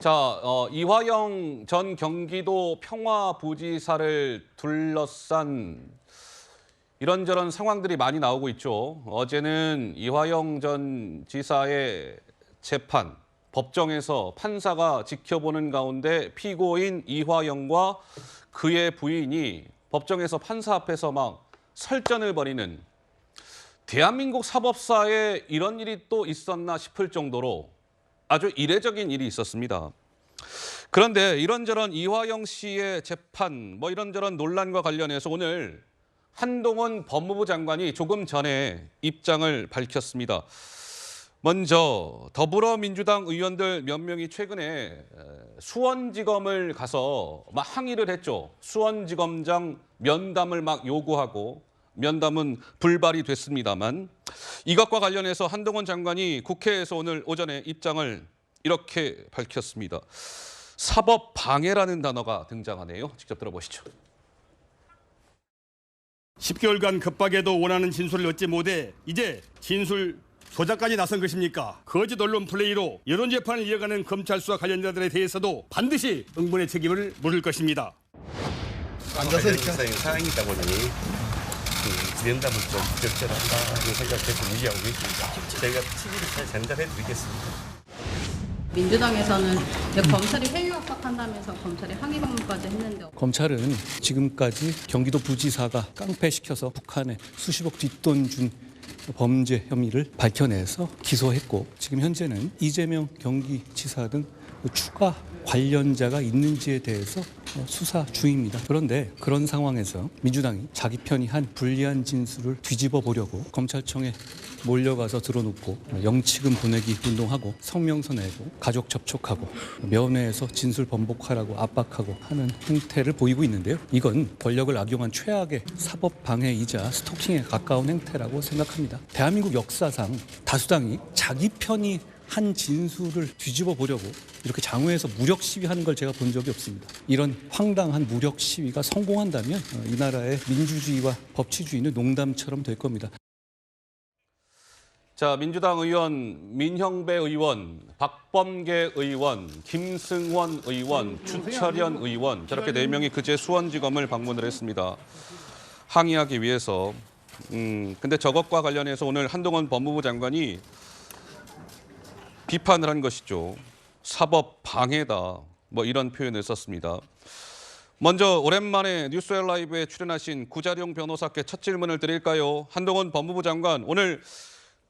자, 어, 이화영 전 경기도 평화부지사를 둘러싼 이런저런 상황들이 많이 나오고 있죠. 어제는 이화영 전 지사의 재판, 법정에서 판사가 지켜보는 가운데 피고인 이화영과 그의 부인이 법정에서 판사 앞에서 막 설전을 벌이는 대한민국 사법사에 이런 일이 또 있었나 싶을 정도로 아주 이례적인 일이 있었습니다. 그런데 이런저런 이화영 씨의 재판, 뭐 이런저런 논란과 관련해서 오늘 한동훈 법무부 장관이 조금 전에 입장을 밝혔습니다. 먼저 더불어민주당 의원들 몇 명이 최근에 에, 수원지검을 가서 막 항의를 했죠. 수원지검장 면담을 막 요구하고 면담은 불발이 됐습니다만 이것과 관련해서 한동훈 장관이 국회에서 오늘 오전에 입장을 이렇게 밝혔습니다. 사법 방해라는 단어가 등장하네요. 직접 들어보시죠. 10개월간 급박에도 원하는 진술을 얻지 못해 이제 진술 조작까지 나선 것입니까? 거짓 언론 플레이로 여론 재판을 이어가는 검찰 수사 관련자들에 대해서도 반드시 응분의 책임을 물을 것입니다. 앉아서 이렇게 있다 보니 그 면담을 좀 적절하다는 생각해서 유지하고 있습니다. 저희가 TV를 잘 전달해 드리겠습니다. 민주당에서는 검찰이 회유 압박한다면서 검찰이 항의 방문까지 했는데 검찰은 지금까지 경기도 부지사가 깡패시켜서 북한에 수십억 뒷돈 준 범죄 혐의를 밝혀내서 기소했고 지금 현재는 이재명 경기지사 등 추가 관련자가 있는지에 대해서 수사 중입니다. 그런데 그런 상황에서 민주당이 자기 편이 한 불리한 진술을 뒤집어 보려고 검찰청에 몰려가서 들어놓고 영치금 보내기 운동하고 성명서 내고 가족 접촉하고 면회에서 진술 번복하라고 압박하고 하는 행태를 보이고 있는데요. 이건 권력을 악용한 최악의 사법 방해이자 스토킹에 가까운 행태라고 생각합니다. 대한민국 역사상 다수당이 자기 편이 한 진술을 뒤집어 보려고 이렇게 장외에서 무력 시위하는 걸 제가 본 적이 없습니다. 이런 황당한 무력 시위가 성공한다면 어, 이 나라의 민주주의와 법치주의는 농담처럼 될 겁니다. 자, 민주당 의원 민형배 의원, 박범계 의원, 김승원 의원, 추철현 의원 저렇게 네 명이 그제 수원지검을 방문을 했습니다. 항의하기 위해서. 음, 근데 저것과 관련해서 오늘 한동훈 법무부 장관이 비판을 한 것이죠. 사법 방해다. 뭐 이런 표현을 썼습니다. 먼저 오랜만에 뉴스웰 라이브에 출연하신 구자룡 변호사께 첫 질문을 드릴까요? 한동훈 법무부 장관 오늘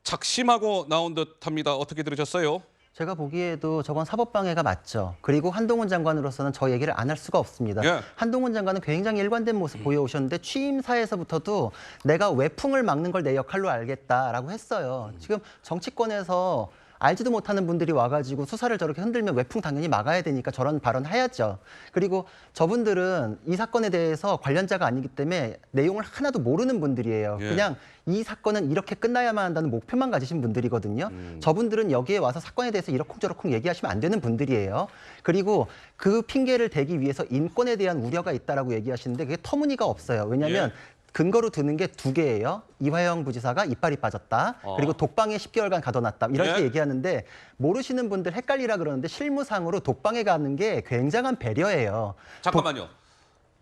작심하고 나온 듯합니다. 어떻게 들으셨어요? 제가 보기에도 저건 사법방해가 맞죠. 그리고 한동훈 장관으로서는 저 얘기를 안 할 수가 없습니다. 예. 한동훈 장관은 굉장히 일관된 모습 보여오셨는데 취임사에서부터도 내가 외풍을 막는 걸 내 역할로 알겠다라고 했어요. 지금 정치권에서 알지도 못하는 분들이 와가지고 수사를 저렇게 흔들면 외풍 당연히 막아야 되니까 저런 발언 해야죠. 그리고 저분들은 이 사건에 대해서 관련자가 아니기 때문에 내용을 하나도 모르는 분들이에요. 예. 그냥 이 사건은 이렇게 끝나야만 한다는 목표만 가지신 분들이거든요. 저분들은 여기에 와서 사건에 대해서 이러쿵저러쿵 얘기하시면 안 되는 분들이에요. 그리고 그 핑계를 대기 위해서 인권에 대한 우려가 있다라고 얘기하시는데 그게 터무니가 없어요. 왜냐하면 예. 근거로 드는 게 두 개예요. 이화영 부지사가 이빨이 빠졌다. 어. 그리고 독방에 10개월간 가둬놨다. 이렇게 예. 얘기하는데 모르시는 분들 헷갈리라 그러는데 실무상으로 독방에 가는 게 굉장한 배려예요. 잠깐만요.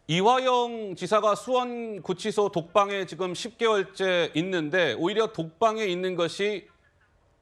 이화영 지사가 수원 구치소 독방에 지금 10개월째 있는데 오히려 독방에 있는 것이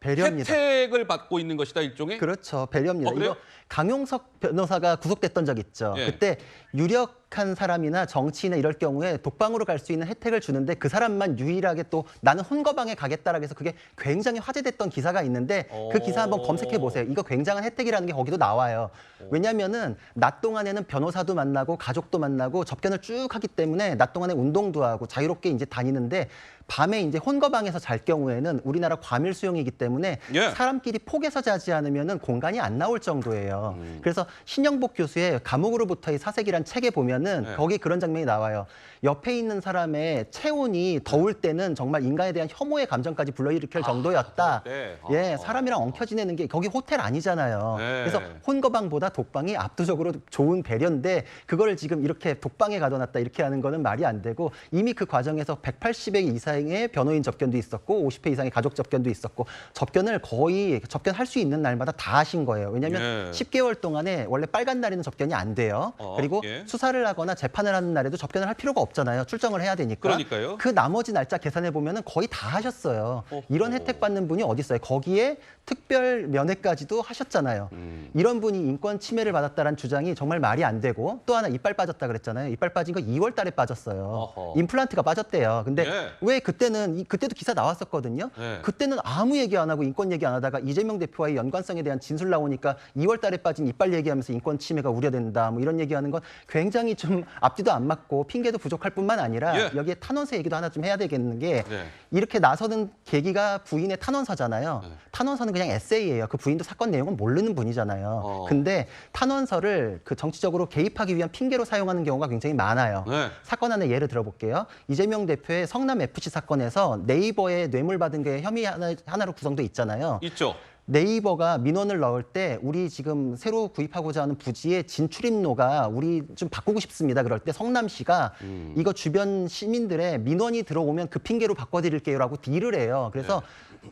배려입니다. 혜택을 받고 있는 것이다 일종의. 그렇죠. 배려입니다. 어? 이거 강용석 변호사가 구속됐던 적 있죠. 예. 그때 유력 한 사람이나 정치인이나 이럴 경우에 독방으로 갈 수 있는 혜택을 주는데 그 사람만 유일하게 또 나는 혼거방에 가겠다라고 해서 그게 굉장히 화제됐던 기사가 있는데 그 기사 한번 오. 검색해 보세요. 이거 굉장한 혜택이라는 게 거기도 나와요. 왜냐면은 낮 동안에는 변호사도 만나고 가족도 만나고 접견을 쭉 하기 때문에 낮 동안에 운동도 하고 자유롭게 이제 다니는데 밤에 이제 혼거방에서 잘 경우에는 우리나라 과밀 수용이기 때문에 예. 사람끼리 폭에서 자지 않으면은 공간이 안 나올 정도예요. 그래서 신영복 교수의 감옥으로부터의 사색이란 책에 보면은 보면은 네. 거기 그런 장면이 나와요. 옆에 있는 사람의 체온이 더울 때는 정말 인간에 대한 혐오의 감정까지 불러일으킬 정도였다. 네. 예, 아. 사람이랑 엉켜 지내는 게 거기 호텔 아니잖아요. 네. 그래서 혼거방보다 독방이 압도적으로 좋은 배려인데 그거를 지금 이렇게 독방에 가둬놨다 이렇게 하는 거는 말이 안 되고 이미 그 과정에서 180회 이상의 변호인 접견도 있었고 50회 이상의 가족 접견도 있었고 접견을 거의 접견할 수 있는 날마다 다 하신 거예요. 왜냐하면 네. 10개월 동안에 원래 빨간 날에는 접견이 안 돼요. 어, 그리고 예. 수사를 하 거나 재판을 하는 날에도 접견을 할 필요가 없잖아요. 출정을 해야 되니까. 그러니까요. 그 나머지 날짜 계산해 보면은 거의 다 하셨어요. 어허. 이런 혜택 받는 분이 어디 있어요? 거기에 특별 면회까지도 하셨잖아요. 음. 이런 분이 인권 침해를 받았다는 주장이 정말 말이 안 되고 또 하나 이빨 빠졌다 그랬잖아요. 이빨 빠진 거 2월 달에 빠졌어요. 어허. 임플란트가 빠졌대요. 근데 네. 왜 그때는 이- 그때도 기사 나왔었거든요. 네. 그때는 아무 얘기 안 하고 인권 얘기 안 하다가 이재명 대표와의 연관성에 대한 진술 나오니까 2월 달에 빠진 이빨 얘기하면서 인권 침해가 우려된다. 뭐 이런 얘기하는 건 굉장히 좀 앞뒤도 안 맞고 핑계도 부족할 뿐만 아니라 예. 여기에 탄원서 얘기도 하나 좀 해야 되겠는 게 네. 이렇게 나서는 계기가 부인의 탄원서잖아요. 네. 탄원서는 그냥 에세이예요. 그 부인도 사건 내용은 모르는 분이잖아요. 어. 근데 탄원서를 그 정치적으로 개입하기 위한 핑계로 사용하는 경우가 굉장히 많아요. 네. 사건 하나 예를 들어볼게요. 이재명 대표의 성남 FC 사건에서 네이버에 뇌물 받은 게 혐의 하나, 하나로 구성돼 있잖아요. 있죠. 네이버가 민원을 넣을 때 우리 지금 새로 구입하고자 하는 부지의 진출입로가 우리 좀 바꾸고 싶습니다. 그럴 때 성남시가 음. 이거 주변 시민들의 민원이 들어오면 그 핑계로 바꿔드릴게요라고 딜을 해요. 그래서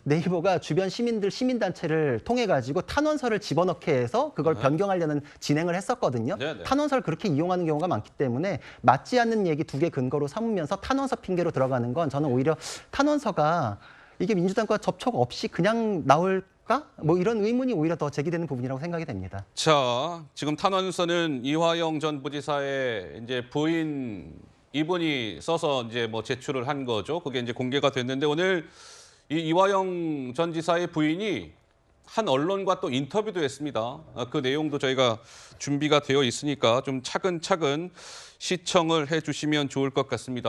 네. 이버가 주변 시민들 시민단체를 통해 가지고 탄원서를 집어넣게 해서 그걸 변경하려는 진행을 했었거든요. 네, 네. 탄원서를 그렇게 이용하는 경우가 많기 때문에 맞지 않는 얘기 두 개 근거로 삼으면서 탄원서 핑계로 들어가는 건 저는 오히려 탄원서가 이게 민주당과 접촉 없이 그냥 나올 까? 뭐 이런 의문이 오히려 더 제기되는 부분이라고 생각이 됩니다. 자, 지금 탄원서는 이화영 전 부지사의 이제 부인 이분이 써서 이제 뭐 제출을 한 거죠. 그게 이제 공개가 됐는데 오늘 이 이화영 전 지사의 부인이 한 언론과 또 인터뷰도 했습니다. 아, 그 내용도 저희가 준비가 되어 있으니까 좀 차근차근 시청을 해 주시면 좋을 것 같습니다.